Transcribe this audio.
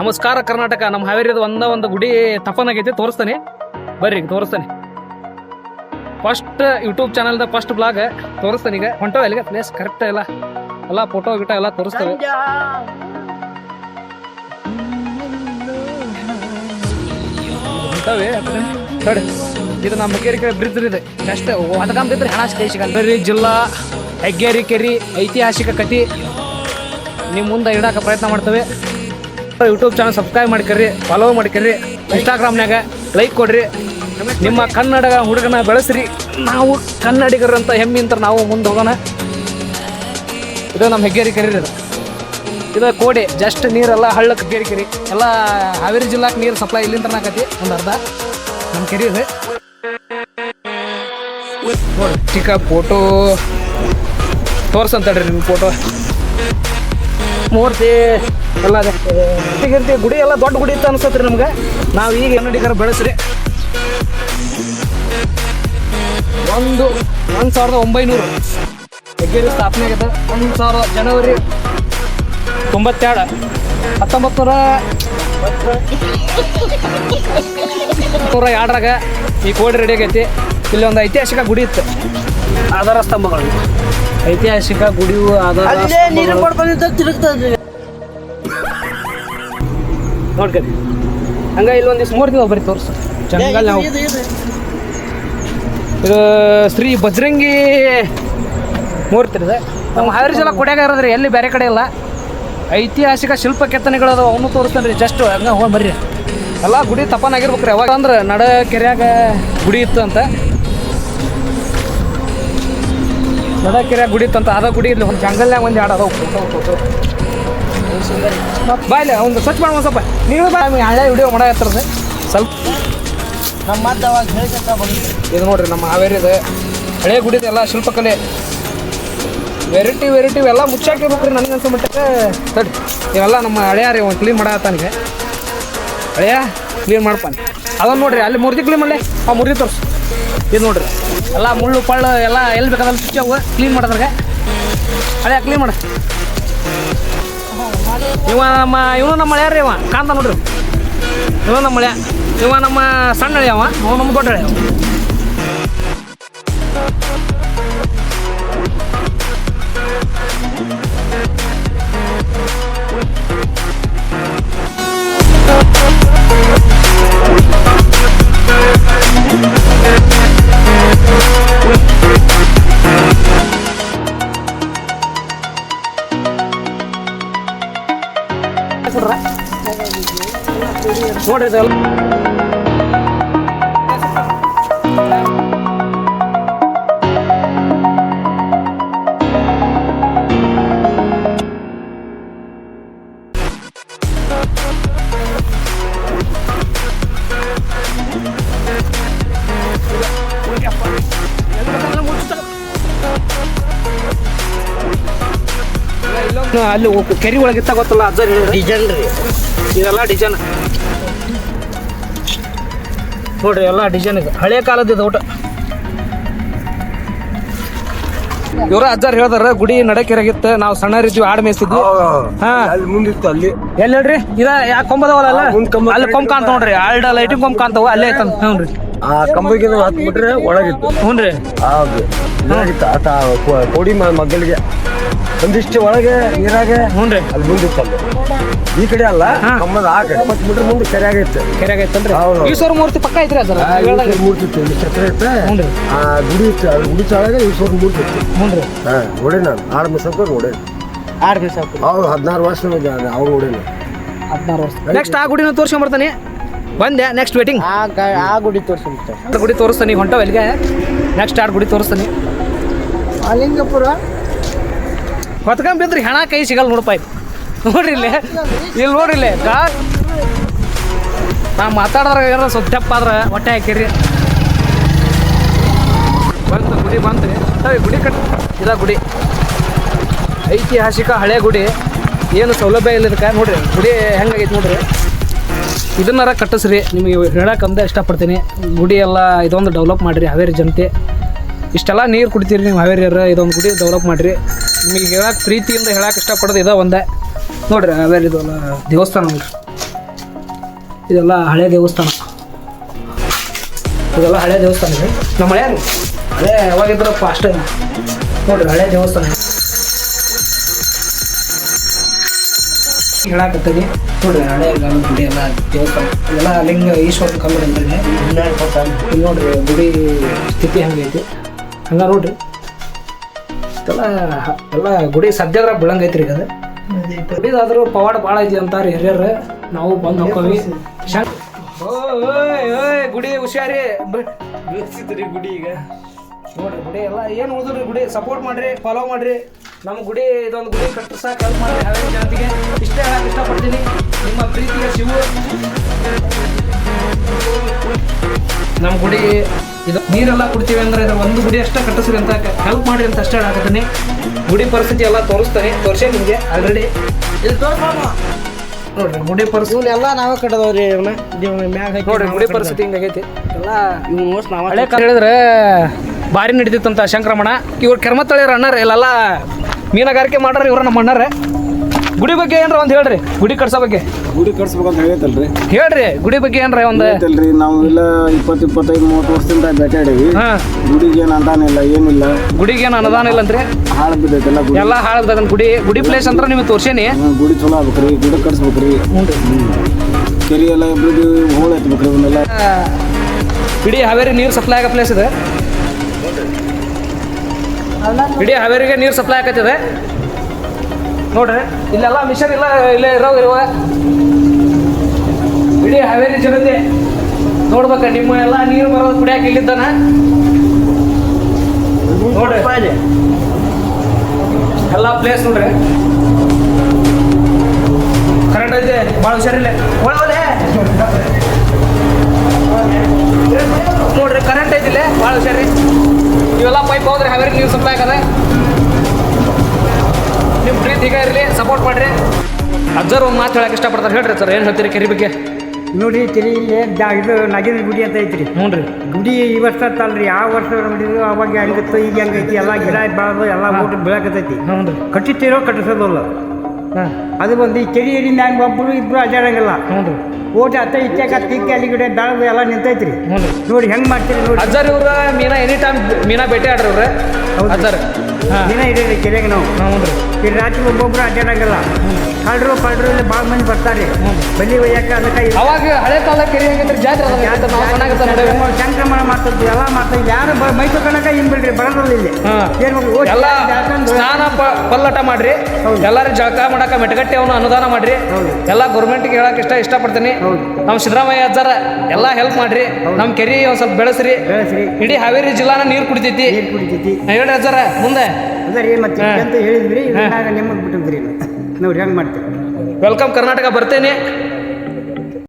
ನಮಸ್ಕಾರ ಕರ್ನಾಟಕ. ನಮ್ಮ ಹಾವೇರಿದ ಒಂದ ಒಂದು ಗುಡಿ ತಪ್ಪನಾಗೈತಿ ತೋರಿಸ್ತಾನೆ. ಬರ್ರಿ, ತೋರಿಸ್ತಾನೆ. ಫಸ್ಟ್ ಯೂಟ್ಯೂಬ್ ಚಾನಲ್ದ ಫಸ್ಟ್ ಬ್ಲಾಗ್ ತೋರಿಸ್ತಾನೆ ಈಗ. ಹೊಂಟವ ಇಲ್ಲಿಗೆ ಪ್ಲೇಸ್ ಕರೆಕ್ಟ್ ಎಲ್ಲ? ಎಲ್ಲ ಫೋಟೋ ಗಿಟೋ ಎಲ್ಲ ತೋರಿಸ್ತೇವೆ. ಇದು ನಮ್ಮ ಕೆರೆ ಕಡೆ ಬ್ರಿಡ್ಜ್ ಇದೆ. ನೆಕ್ಸ್ಟ್ ಅದಕ್ಕಂತಿದ್ರೆ ಹಣ ಸ್ಟೇಷನ್ ಜಿಲ್ಲಾ, ಹೆಗ್ಗೇರಿ ಕೆರಿ, ಐತಿಹಾಸಿಕ ಕತಿ ನಿಮ್ಮ ಮುಂದೆ ಇಡಕ್ಕೆ ಪ್ರಯತ್ನ ಮಾಡ್ತೇವೆ. ಯೂಟ್ಯೂಬ್ ಚಾನಲ್ ಸಬ್ಸ್ಕ್ರೈಬ್ ಮಾಡ್ಕರ್ರಿ ಫಾಲೋ ಮಾಡ್ಕರ್ರಿ ಇನ್ಸ್ಟಾಗ್ರಾಮ್ನಾಗ ಲೈಕ್ ಕೊಡ್ರಿ. ನಿಮ್ಮ ಕನ್ನಡ ಹುಡುಗನ ಬೆಳೆಸ್ರಿ. ನಾವು ಕನ್ನಡಿಗರು ಅಂತ ಹೆಮ್ಮಿಂತ ನಾವು ಮುಂದೆ ಹೋಗೋಣ. ಇದು ನಮ್ಮ ಹೆಗ್ಗೇರಿ ಕರೀರಿ ಇದು. ಇದು ಕೋಡೆ ಜಸ್ಟ್ ನೀರೆಲ್ಲ ಹಳ್ಳಕ್ಕೆ ಕೇರಿ ಕೆರಿ. ಎಲ್ಲ ಹಾವೇರಿ ಜಿಲ್ಲಾಕ್ ನೀರು ಸಪ್ಲೈ ಇಲ್ಲಿಂದ ಆಕತಿ ಒಂದು ಅರ್ಧ. ನಮ್ಮ ಕೆರೆ ಇದೆ. ಚಿಕ್ಕ ಫೋಟೋ ತೋರ್ಸಂತಡ್ರಿ ನಿಮ್ಮ ಫೋಟೋ ಮೂರ್ತಿ ಎಲ್ಲ ಇರ್ತಿ ಗುಡಿ ಎಲ್ಲ ದೊಡ್ಡ ಗುಡಿ ಇತ್ತು ಅನ್ಸತ್ರಿ ನಮ್ಗೆ. ನಾವು ಈಗ ಕನ್ನಡಿಗರ ಬೆಳೆಸ್ರಿ. ಒಂದು ಒಂದು ಸಾವಿರದ ಒಂಬೈನೂರು. ಹೆಗ್ಗೇರಿ ಸ್ಥಾಪನೆ ಆಗಿದೆ ಒಂದು ಸಾವಿರ ಜನವರಿ ತೊಂಬತ್ತೆರಡು. ಹತ್ತೊಂಬತ್ತು ನೂರ ನೂರ ಎರಡರಾಗ ಈ ಕೋಡಿ ರೆಡಿ ಆಗೈತಿ. ಇಲ್ಲಿ ಒಂದು ಐತಿಹಾಸಿಕ ಗುಡಿ ಇತ್ತು. ಆಧಾರ ಸ್ತಂಭಗಳು. ಐತಿಹಾಸಿಕ ಗುಡಿಯು ಅಲ್ಲೇ ನೀರು. ಪಡ್ಕೊಂಡಿದ್ದ ತಿರುಗ್ತದೆ ನೋಡ್ಕರಿ. ಹಂಗ ಇಲ್ಲೊಂದಿಷ್ಟು ಮೂರ್ತಿ ಅದಾವ ಬರೀ ತೋರ್ಸು. ಜಂಗಲ್ ನಾವು. ಇದು ಶ್ರೀ ಬಜರಂಗಿ ಮೂರ್ತಿ ಇದೆ ನಮ್ಮ ಹಾವೇರಿ ಜಿಲ್ಲಾ ಕೊಡ್ಯಾಗ ಇರೋದ್ರಿ ಎಲ್ಲಿ ಬೇರೆ ಕಡೆ ಇಲ್ಲ. ಐತಿಹಾಸಿಕ ಶಿಲ್ಪ ಕೆತ್ತನೆಗಳು ಅದಾವ ಅವನು ತೋರಿಸ್ತಾನೆ ರೀ ಜಸ್ಟ್ ಹಂಗ ಹೋಗಿ ಬರ್ರಿ. ಎಲ್ಲ ಗುಡಿ ತಪ್ಪನಾಗಿರ್ಬೇಕ್ರಿ ಯಾವಾಗ ಅಂದ್ರೆ ನಡ ಕೆರೆಯಾಗ ಗುಡಿ ಇತ್ತು ಅಂತ. ನಡ ಕೆರೆಯಾಗ ಗುಡಿ ತಂತ ಅದ ಗುಡಿ ಇಲ್ಲಿ ಒಂದು ಜಂಗಲ್ನಾಗ ಒಂದು ಎರಡು ಅದಾವ. ಬಾಯ್ಲೆ ಒಂದು ಸ್ವಚ್ಛ ಮಾಡುವ ಸ್ವಲ್ಪ. ನೀವು ಬಾ ಹಳೆ ವಿಡಿಯೋ ಮಾಡಾಕತ್ತಿರದೆ ಸ್ವಲ್ಪ. ನಮ್ಮ ಮತ್ತೆ ಅವಾಗ ಹೇಳ್ಕೊಂತ ಇದು ನೋಡ್ರಿ, ನಮ್ಮ ಹಾವೇರಿದ ಹಳೆ ಗುಡಿದ ಎಲ್ಲ ಶಿಲ್ಪಕಲೆ. ವೆರೈಟಿ ವೆರೈಟಿ ಎಲ್ಲ ಮುಚ್ಚಾಕಿರ್ಬೇಕ್ರಿ ನನಗೆ ಅನ್ಸೋ ಮಟ್ಟಕ್ಕೆ ತಡಿ, ಇವೆಲ್ಲ ನಮ್ಮ ಹಳೆಯ ರೀ ಒಂದು ಕ್ಲೀನ್ ಮಾಡತ್ತಾನಿಗೆ ಹಳೆಯ ಕ್ಲೀನ್ ಮಾಡ್ಪಾನೆ. ಅದನ್ನ ನೋಡ್ರಿ, ಅಲ್ಲಿ ಮುರ್ದಿ ಕ್ಲೀನ್ ಮಾಡಲಿ? ಆ ಮುರ್ದಿ ತೋರ್ಸು. ಇದು ನೋಡ್ರಿ. ಎಲ್ಲ ಮುಳ್ಳು, ಪಳ್ಳು, ಎಲ್ಲ ಎಲ್ಲಿ ಬೇಕಾದಲ್ಲಿ ಅವು ಕ್ಲೀನ್ ಮಾಡೋದ್ರಾಗ ಅಳೆ ಕ್ಲೀನ್ ಮಾಡ. ಇವ ನಮ್ಮ, ಇವನು ನಮ್ಮ ಹಳೆಯಾರಿ ಇವ, ಕಾಂತ ನೋಡ್ರಿ. ಇವ ನಮ್ಮ ಮಳೆ ಇವ ನಮ್ಮ ಸಣ್ಣ ಹಳೆಯವ ಅವ ನಮ್ಮ ದೊಡ್ಡ ಹಳೆಯವ ನೋಡ್ರಿ ಇದೆಲ್ಲ. ಅಲ್ಲಿ ಕೆರಿ ಒಳಗಿತ್ತ ಗೊತ್ತಲ್ಲ ಹೇಳಿದ್ರೆ. ಡಿಸೈನ್ ರೀ. ಇದೆಲ್ಲ ಡಿಸೈನ್ ನೋಡ್ರಿ ಎಲ್ಲ ಡಿಸೈನ್ ಇದೆ ಹಳೆ ಕಾಲದ ಇದು ಊಟ. ಇವ್ರ ಅಜ್ಜಾರ್ ಹೇಳ್ದಾರ ಗುಡಿ ನಡಕೆರಾಗಿತ್ತು ನಾವು ಸಣ್ಣರಿದ್ವಿ ಆಡ್ ಮೇಯ್ಸಿದ್ವಿ. ಹಾ. ಅಲ್ಲಿ ಮುಂದಿತ್ತು ಅಲ್ಲಿ. ಎಲ್ಲಿ ಹೇಳ್ರಿ? ಇದ ಯಾಕೆ ಕೊಂಬದವಲ್ಲ ಅಲ್ಲಿ? ಕೊಂಬ ಕಾಣ್ತಾವ ನೋಡ್ರಿ. ಆಲ್ಡ ಲೈಟಿಂಗ್ ಕೊಂಬ ಕಾಣ್ತಾವ ಅಲ್ಲೇ ಐತಂತ. ಹ್ಞೂ ರೀ ಆ ಕಂಬಕ್ಕೆ ಹತ್ಬಿಟ್ರೆ ಒಳಗಿತ್ತು. ಹ್ಞೂ ರೀ. ಹೌದು ಇದಾಗಿತ್ತು ಆತ ಕೋಡಿ ಮಗ್ಗಲಿಗೆ. ಒಂದಿಷ್ಟು ಒಳಗೆ ನೀರಾಗೆ ಹ್ಞೂ ರೀ. ಅಲ್ಲಿ ಮುಂದಿತ್ತು ಅಲ್ಲಿ ಈ ಕಡೆ ಅಲ್ಲ. ಕಂಬದ ಆ ಕಡೆ. ಮತ್ತೆ ಬಿಟ್ರೆ ಮುಂದೆ ಕೆರೆ ಆಗೈತೆ ಕೆರೆಯಾಗ ಐತಲ್ರಿ ಹೌದು. ಈಶ್ವರ ಮೂರ್ತಿ ಪಕ್ಕ ಐತ್ರಿ ಅದರ ಮೂರ್ತಿ ಇತ್ತು. ಇಲ್ಲಿ ಚಕ್ರ ಇತ್ತು. ಆ ಗುಡಿ ಇತ್ತು. ಆ ಗುಡಿ ಚಾಳಾಗ ಈಶ್ವರ ಮೂರ್ತಿ ಇತ್ತು. ಹ್ಞೂ ರೀ. ಹಾಂ ನೋಡಿ ನಾನು. ಆರು ಮಿಸಕ ನೋಡಿ ಆರು ದಿವಸ ಅವ್ರು ಹದಿನಾರು ವರ್ಷ ಅವ್ರು ನೋಡಿ ಹದಿನಾರು ವರ್ಷ. ನೆಕ್ಸ್ಟ್ ಆ ಗುಡಿನ ತೋರ್ಸ್ಕೊಂಬರ್ತಾನೆ. ಬಂದೆ ನೆಕ್ಸ್ಟ್ ವೇಟಿಂಗ್ ಆ ಗ- ಆ ಗುಡಿ ತೋರಿಸ್ತೀನಿ ಗುಡಿ ತೋರಿಸ್ತೀನಿ ಹೊಂಟವ ಇಲ್ಲಿಗೆ. ನೆಕ್ಸ್ಟ್ ಆಡ್ ಗುಡಿ ತೋರಿಸ್ತೀನಿ ಅಲಿಂಗಪುರ ಹೊತ್ಕೊಂಬಿದ್ರೆ ಹೆಣ ಕೈ ಸಿಗಲ್ಲ ನೋಡಪ್ಪ ಇದು ನೋಡ್ರಿ ಇಲ್ಲಿ. ಇಲ್ಲಿ ನೋಡ್ರಿ ಇಲ್ಲಿ. ಗಾ. ನಾ ಮಾತಾಡಿದ್ರೆ ಏನಾರ ಸ್ವಲ್ಪ ತೆಪ್ಪ ಆದ್ರೆ ಹೊಟ್ಟೆ ಹಾಕಿರಿ. ಬಂತು ಗುಡಿ ಬಂತು ಏ, ಗುಡಿ ಕಟ್. ಇದ ಗುಡಿ. ಐತಿಹಾಸಿಕ ಹಳೆ ಗುಡಿ. ಏನು ಸೌಲಭ್ಯ ಇಲ್ಲ ಇದಕ್ಕೆ ನೋಡ್ರಿ. ಗುಡಿ ಹೆಂಗಾಗೈತಿ ನೋಡ್ರಿ. ಇದನ್ನಾರ ಕಟ್ಟಿಸ್ರಿ, ನಿಮಗೆ ಹೇಳಕ್ಕೆ ಅಂದೇ ಇಷ್ಟಪಡ್ತೀನಿ. ಗುಡಿ ಎಲ್ಲ ಇದೊಂದು ಡೆವಲಪ್ ಮಾಡಿರಿ, ಹಾವೇರಿ ಜನತೆ. ಇಷ್ಟೆಲ್ಲ ನೀರು ಕುಡಿತೀರಿ ನೀವು ಹಾವೇರಿಯರು ಇದೊಂದು ಗುಡಿ ಡೆವಲಪ್ ಮಾಡಿರಿ. ನಿಮಗೆ ಹೇಳಕ್ಕೆ ಪ್ರೀತಿಯಿಂದ ಹೇಳಕ್ಕೆ ಇಷ್ಟಪಡೋದು ಇದೇ ಒಂದೇ. ನೋಡಿರಿ ಹಾವೇರಿ ಇದೆಲ್ಲ ದೇವಸ್ಥಾನ ಇದೆಲ್ಲ ಹಳೆ ದೇವಸ್ಥಾನ. ಇದೆಲ್ಲ ಹಳೆ ದೇವಸ್ಥಾನ ರೀ ನಮ್ಮ ಹಳೆ ಹಳೆ ಯಾವಾಗಿದ್ರಪ್ಪ ಅಷ್ಟೇ. ನೋಡಿರಿ ಹಳೆ ದೇವಸ್ಥಾನ ಹೇಳಾಕತ್ತೀನಿ. ನೋಡ್ರಿ ಹಳೆ ಗುಡಿ ಎಲ್ಲ ದೇವಸ್ಥಾನ ಎಲ್ಲ ಲಿಂಗ ಈಶ್ವರ ಕಮ್ಮಿ ಅಂತಾನೆ ನೋಡ್ರಿ ಗುಡಿ ಸ್ಥಿತಿ ಹಂಗೈತಿ ಹಂಗ ನೋಡ್ರಿ. ಎಲ್ಲ ಎಲ್ಲ ಗುಡಿ ಸದ್ಯದ್ರ ಬೀಳಂಗೈತ್ರಿ ಈಗ ಅದು. ಗುಡಿದಾದ್ರೂ ಪವಾಡ ಭಾಳ ಐತಿ ಅಂತಾರೆ ಹಿರಿಯರು. ನಾವು ಬಂದು ಹೋಗ್ತೀವಿ ಓಯ್ ಗುಡಿ ಹುಷಾರಿ. ಗುಡಿ ಈಗ. ನೋಡ್ರಿ ಗುಡಿ ಎಲ್ಲ ಏನು ಉಳಿದ್ರಿ ಗುಡಿ? ಸಪೋರ್ಟ್ ಮಾಡ್ರಿ ಫಾಲೋ ಮಾಡ್ರಿ. ನಮ್ಮ ಗುಡಿ ಇದೊಂದು ಗುಡಿ ಕಟ್ಟಿಸಾಕ ಹೆಲ್ಪ್ ಮಾಡಿ ಹಾವೇರಿ ಜನತೆಗೆ ಇಷ್ಟೇ ಹೇಳಕ್ ಇಷ್ಟಪಡ್ತೀನಿ. ನಿಮ್ಮ ಪ್ರೀತಿಯ ಶಿವು. ನಮ್ಮ ಗುಡಿ ಇದು ನೀರೆಲ್ಲ ಕುಡ್ತೀವಿ ಅಂದ್ರೆ ಇದು ಒಂದು ಗುಡಿ ಅಷ್ಟೇ ಕಟ್ಟಿಸ್ರಿ ಅಂತ ಹೆಲ್ಪ್ ಮಾಡಿ ಅಂತ ಅಷ್ಟೇ ಹೇಳಕತ್ತೀನಿ. ಗುಡಿ ಪರಿಸ್ಥಿತಿ ಎಲ್ಲ ತೋರಿಸ್ತಾನೆ ತೋರಿಸಿ ನಿಮಗೆ ಆಲ್ರೆಡಿ ಇಲ್ಲಿ ತೋರಿಸ್ಬೋದು ನೋಡ್ರಿ ಗುಡಿ ಪರಿಸ್ಥಿತಿ ಎಲ್ಲ ನಾವೇ ಕಟ್ಟದವ್ರಿ ಇವನ್ನ ಇವನ್ನ ಮ್ಯಾಗ ನೋಡ್ರಿ ಗುಡಿ. ಪರಿಸ್ಥಿತಿ ಹಿಂಗಾಗೈತಿ ಎಲ್ಲ ಮೋಸ್ಟ್ ನಾವ ಹಳೆ ಹೇಳಿದ್ರೆ ಭಾರಿ ನಡೀತಿತ್ತಂತ ಶಂಕ್ರಮಣ. ಇವ್ರು ಕೆರ್ಮತ್ತಳಿಯರ ಅಣ್ಣಾರ ಇಲ್ಲೆಲ್ಲ ಮೀನುಗಾರಿಕೆ ಮಾಡ್ರಿ ಇವ್ರ ನಮ್ಮ ಅಣ್ಣಾರ. ಗುಡಿ ಬಗ್ಗೆ ಏನ್ರ ಒಂದು ಹೇಳ್ರಿ ಗುಡಿ ಕಟ್ಸೋ ಬಗ್ಗೆ. ಗುಡಿ ಕಟ್ಸ್ಬೇಕಂತ ಹೇಳೈತಲ್ರಿ. ಹೇಳ್ರಿ ಗುಡಿ ಬಗ್ಗೆ ಏನ್ರ ಒಂದು. ಹೇಳ್ತಲ್ರಿ ನಾವು ಇಲ್ಲ ಇಪ್ಪತ್ತು ಇಪ್ಪತ್ತೈದು ಮೂವತ್ತು ವರ್ಷದಿಂದ ಬೇಟಾಡೀವಿ ಗುಡಿಗೆ ಏನು ಇಲ್ಲ ಏನಿಲ್ಲ ಗುಡಿಗೆ ಏನು ಅನುದಾನ ಇಲ್ಲ ಅಂತ್ರಿ ಹಾಳು ಬಿದ್ದೈತೆಲ್ಲ ಗುಡಿ. ಎಲ್ಲ ಗುಡಿ. ಗುಡಿ ಪ್ಲೇಸ್ ಅಂತ ನಿಮ್ಗೆ ತೋರ್ಸೇನಿ. ಗುಡಿ ಚಲೋ ಆಗ್ಬೇಕ್ರಿ ಗುಡಿ ಕಟ್ಸ್ಬೇಕ್ರಿ. ಕೆರೆ ಎಲ್ಲ ಇಬ್ಬರಿಗೆ ಹೋಳು ಎತ್ಬೇಕ್ರಿ ಇವನ್ನೆಲ್ಲ ಇಡೀ ಹಾವೇರಿ ನೀರು ಸಪ್ಲೈ ಆಗೋ ಪ್ಲೇಸ್ ಇದೆ. ಇಡೀ ಹಾವೇರಿಗೆ ನೀರು ಸಪ್ಲೈ ಆಗತ್ತಿದೆ ನೋಡ್ರಿ, ಇಲ್ಲೆಲ್ಲ ಮಿಷನ್ ಇಲ್ಲ ಇಲ್ಲೇ ಇರೋ ಇರುವ ಇಡೀ ಹಾವೇರಿ ಜನತೆ ನೋಡ್ಬೇಕ, ನಿಮ್ಮ ಎಲ್ಲ ನೀರು ಬರೋದು ಕುಡಿಯಾಕ ಇಲ್ಲಿದ್ದಾನ? ನೋಡ್ರಿ. ಎಲ್ಲ ಪ್ಲೇಸ್ ನೋಡ್ರಿ. ಕರೆಂಟ್ ಐತೆ ಭಾಳ ಹುಷಾರಿಲ್ಲ ಒಳಗಡೆ ನೋಡ್ರಿ ಕರೆಂಟ್ ಐತಿಲ್ಲ ಭಾಳ ಹುಷಾರಿ ಇವೆಲ್ಲ ಪೈಪ್ ಹೋದ್ರೆ ಹಾವೇರಿ ನೀವು ಸಪ್ಲೈ ಆಗದೆ ನಿಮ್ಮ ಪ್ರೀತಿ ಈಗ ಇರಲಿ ಸಪೋರ್ಟ್ ಮಾಡಿರಿ. ಅಜ್ಜರ್ ಒಂದು ಮಾತು ಹೇಳಕ್ಕೆ ಇಷ್ಟಪಡ್ತಾರೆ. ಹೇಳ್ರಿ ಸರ್ ಏನು ಹೇಳ್ತೀರಿ ಕೆರೆ ಬಗ್ಗೆ? ನೋಡಿ ತಿಳಿ ಇಲ್ಲಿ ಇದು ನಗಿನ ಗುಡಿ ಅಂತ ಐತ್ರಿ. ಹ್ಞೂ ರೀ. ಗುಡಿ ಈ ವರ್ಷ ಅಂತಲ್ರಿ ಯಾವ ವರ್ಷ ನೋಡಿದ್ರು ಅವಾಗ ಹಂಗಿತ್ತು ಈಗ ಹೆಂಗೈತಿ ಎಲ್ಲ ಗಿಡ ಬೆಳೆದು ಎಲ್ಲ ಊಟ ಬೆಳಕತೈತಿ ಹ್ಞೂ ರೀ. ಕಟ್ಟಿಟ್ಟಿರೋ ಕಟ್ಟಿಸೋದಲ್ಲ. ಅದು ಬಂದು ಈ ಕೆರಿಯರಿಂದ ಹಂಗೆ ಒಬ್ಬರು ಇಬ್ಬರು ಅಡ್ಡಾಡಂಗಿಲ್ಲ. ಹ್ಞೂ ರೀ ಓಟ ಅತ್ತ ಇಚ್ಚಾಕ ತಿಕ್ಕಿ ಅಲ್ಲಿ ಬೆಳಗ್ಗೆ ಬೆಳೆದು ಎಲ್ಲ ನಿಂತೈತ್ರಿ. ನೋಡಿ ಹೆಂಗೆ ಮಾಡ್ತೀರಿ ನೋಡಿ. ಅಜ್ಜರ್ ಇವ್ರ ಮೀನಾ ಎನಿ ಟೈಮ್ ಮೀನಾ ಭೇಟಿ ಆಡ್ರಿ ಅವ್ರೆ ಹೌದು. ಅಜ್ಜರ್. ದಿನ ಇಡೀರಿ ಕೆರೆಗೆ ನಾವು. ಹ್ಞೂ ರೀ. ಈ ರಾತ್ರಿ ಒಬ್ಬೊಬ್ರು ಅಡ್ಡಾಡಂಗಿಲ್ಲ ಕಳ್ಳರು ಪಳ್ಳರು ಇಲ್ಲಿ ಭಾಳ ಮಂದಿ ಬರ್ತಾರೆ. ಬಲಿ ಒಯ್ಯಾಕ ಅದಕ್ಕೆ ಅವಾಗ ಹಳೆ ಕಾಲ ಕೆರೆ ಹೆಂಗಂದ್ರೆ ಜಾತ್ರೆ ಸಂಕ್ರಮಣ ಮಾಡ್ತಿದ್ವಿ ಎಲ್ಲ ಮಾಡ್ತಿದ್ವಿ ಯಾರು ಮೈಸೂರು ಕಣಕ ಏನು ಹಿಂಗ್ ಬಿಡ್ರಿ? ಬರಲ್ಲ ಇಲ್ಲಿ. ಎಲ್ಲ ಸ್ನಾನ ಪಲ್ಲಟ ಮಾಡ್ರಿ. ಎಲ್ಲರೂ ಜಳಕ ಮಾಡಕ ಮೆಟಗಟ್ಟಿ ಅವನು ಅನುದಾನ ಮಾಡ್ರಿ. ಎಲ್ಲ ಗೌರ್ಮೆಂಟ್ಗೆ ಹೇಳಕ್ ಇಷ್ಟ ಇಷ್ಟಪಡ್ತೀನಿ. ನಮ್ಮ ಸಿದ್ದರಾಮಯ್ಯ ಅಜ್ಜಾರ ಎಲ್ಲ ಹೆಲ್ಪ್ ಮಾಡ್ರಿ. ನಮ್ಮ ಕೆರಿ ಒಂದ್ ಸ್ವಲ್ಪ ಬೆಳೆಸ್ರಿ. ಇಡೀ ಹಾವೇರಿ ಜಿಲ್ಲಾನ ನೀರು ಕುಡಿತೈತಿ. ನೀರು ಕುಡಿತೈತಿ. ಹೇಳ್ರಿ ಅಜ್ಜಾರ ಮುಂದೆ ಅದೇ ರೀ ಮತ್ತೆ ಅಂತ ಹೇಳಿದ್ರಿ? ಇವಾಗ ನಿಮಗೆ ಬಿಟ್ಟಿದ್ರಿ. ನೋಡ್ರಿ ಹೆಂಗ್ ಮಾಡ್ತೀವಿ ವೆಲ್ಕಮ್ ಕರ್ನಾಟಕ ಬರ್ತೇನೆ.